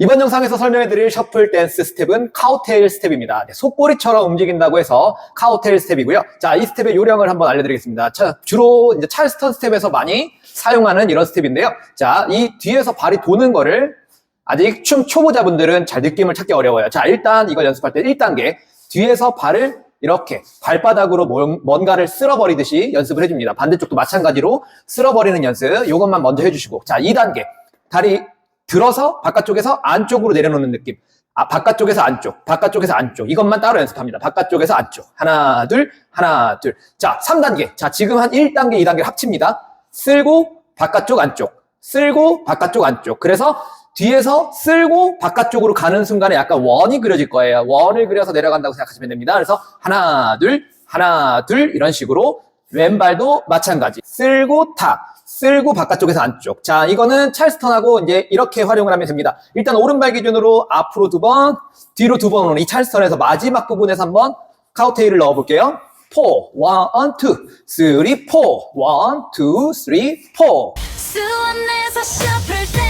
이번 영상에서 설명해드릴 셔플 댄스 스텝은 카우테일 스텝입니다. 네, 속꼬리처럼 움직인다고 해서 카우테일 스텝이고요. 자, 이 스텝의 요령을 한번 알려드리겠습니다. 자, 주로 이제 찰스턴 스텝에서 많이 사용하는 이런 스텝인데요. 자, 이 뒤에서 발이 도는 거를 아직 춤 초보자분들은 잘 느낌을 찾기 어려워요. 자, 일단 이걸 연습할 때 1단계 뒤에서 발을 이렇게 발바닥으로 뭔- 뭔가를 쓸어버리듯이 연습을 해줍니다. 반대쪽도 마찬가지로 쓸어버리는 연습 이것만 먼저 해주시고 자 2단계 다리 들어서 바깥쪽에서 안쪽으로 내려놓는 느낌 아 바깥쪽에서 안쪽 바깥쪽에서 안쪽 이것만 따로 연습합니다. 바깥쪽에서 안쪽 하나 둘 하나 둘 자 3단계 자 지금 한 1단계 2단계를 합칩니다. 쓸고 바깥쪽 안쪽 쓸고 바깥쪽 안쪽 그래서 뒤에서 쓸고 바깥쪽으로 가는 순간에 약간 원이 그려질 거예요. 원을 그려서 내려간다고 생각하시면 됩니다. 그래서 하나, 둘, 하나, 둘 이런 식으로 왼발도 마찬가지. 쓸고 타, 쓸고 바깥쪽에서 안쪽. 자, 이거는 찰스턴하고 이제 이렇게 활용을 하면 됩니다. 일단 오른발 기준으로 앞으로 두 번, 뒤로 두 번으로 이 찰스턴에서 마지막 부분에서 한번 카우테일을 넣어볼게요. 4, 1, 2, 3, 4, 1, 2, 3, 4. 수원에서 셔플